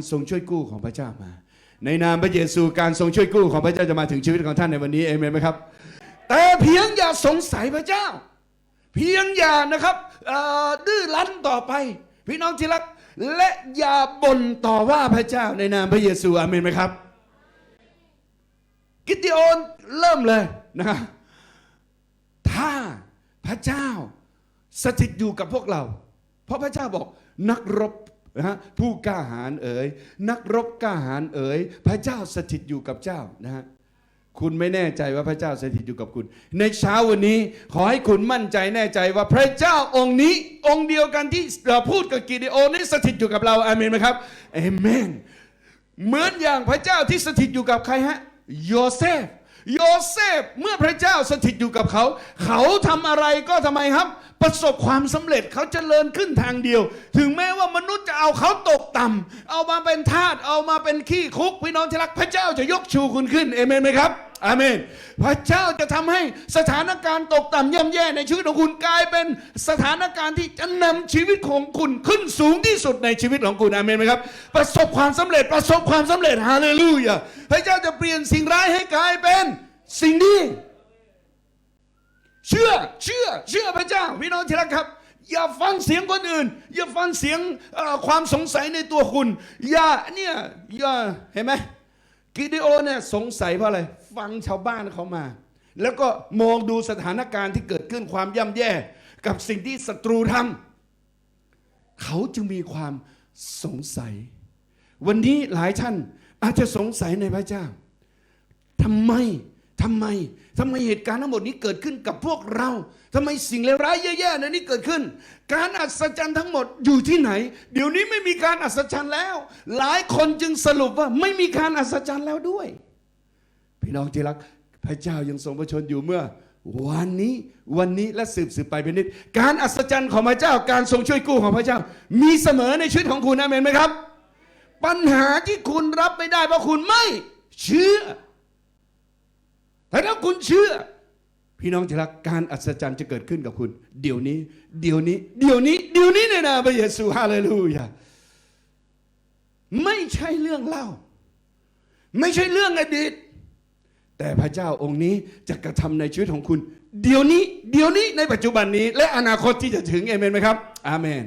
การทรงช่วยกู้ของพระเจ้ามา ในนามพระเยซูการทรงช่วยกู้ของพระเจ้าจะมาถึงชีวิตของท่านในวันนี้เอเมนไหมครับ แต่เพียงอย่าสงสัยพระเจ้า เพียงอย่านะครับดื้อรั้นต่อไป พี่น้องที่รักและอย่าบ่นต่อว่าพระเจ้าในนามพระเยซูอเมนไหมครับ กิตติโอนเริ่มเลยนะครับถ้าพระเจ้าสถิตอยู่กับพวกเรา เพราะพระเจ้าบอกนักรบ นะฮะผู้กล้าหาญเอ๋ยนักรบกล้าหาญเอ๋ยพระเจ้าสถิตอยู่กับเจ้านะฮะคุณไม่แน่ใจว่าพระเจ้าสถิตอยู่กับคุณ ในเช้าวันนี้ขอให้คุณมั่นใจแน่ใจว่าพระเจ้าองค์นี้องค์เดียวกันที่เราพูดกับกิเดโอนนี่สถิตอยู่กับเราอาเมนไหมครับเอเมนเหมือนอย่างพระเจ้าที่สถิตอยู่กับใครฮะโยเซฟโยเซฟเมื่อพระเจ้าสถิตอยู่กับเขา เขาทำอะไรก็ทำไมครับ ประสบความสำเร็จเขาจเจริญขึ้นทางเดียว ถึงแม้ว่ามนุษ เอาเขาตกต่ำเอามาเป็นทาสเอามาเป็นขี้คุก พี่น้องที่รักพระเจ้าจะยกชูคุณขึ้นเอเมนไหมครับอาเมน พระเจ้าจะทำให้สถานการณ์ตกต่ำย่ำแย่ในชีวิตของคุณกลายเป็นสถานการณ์ที่จะนำชีวิตของคุณขึ้นสูงที่สุดในชีวิตของคุณอาเมนไหมครับ ประสบความสำเร็จประสบความสำเร็จฮาเลลูยาพระเจ้าจะเปลี่ยนสิ่งร้ายให้กลายเป็นสิ่งดี เชื่อเชื่อเชื่อพระเจ้าพี่น้องที่รักครับ อย่าฟังเสียงคนอื่น อย่าฟังเสียงความสงสัยในตัวคุณ อย่าเนี่ยอย่าเห็นไหมกิเดโอเนี่ยสงสัยเพราะอะไร ฟังชาวบ้านเขามา แล้วก็มองดูสถานการณ์ที่เกิดขึ้นความย่ำแย่ กับสิ่งที่ศัตรูทำเขาจึงมีความสงสัย วันนี้หลายท่านอาจจะสงสัยในพระเจ้าทำไม ทำไมทำไมเหตุการณ์ทั้งหมดนี้เกิดขึ้นกับพวกเราทำไมสิ่งเลวร้ายแย่ๆในนี้เกิดขึ้น การอัศจรรย์ทั้งหมดอยู่ที่ไหน เดี๋ยวนี้ไม่มีการอัศจรรย์แล้ว หลายคนจึงสรุปว่าไม่มีการอัศจรรย์แล้วด้วย พี่น้องที่รักพระเจ้ายังทรงพระชนอยู่เมื่อ วันนี้วันนี้และสืบสืบไปเป็นนิด การอัศจรรย์ของพระเจ้าการทรงช่วยกู้ของพระเจ้า มีเสมอในชีวิตของคุณนะเมนไหมครับ ปัญหาที่คุณรับไม่ได้เพราะคุณไม่เชื่อ แต่ถ้าคุณเชื่อ พี่น้องที่รักการอัศจรรย์จะเกิดขึ้นกับคุณ เดี๋ยวนี้ เดี๋ยวนี้ เดี๋ยวนี้ เดี๋ยวนี้ในนามพระเยซูฮาเลลูยาไม่ใช่เรื่องเล่า ไม่ใช่เรื่องอดีต แต่พระเจ้าองค์นี้จะกระทำในชีวิตของคุณ เดี๋ยวนี้ เดี๋ยวนี้ในปัจจุบันนี้ และอนาคตที่จะถึงเอเมนไหมครับ อาเมน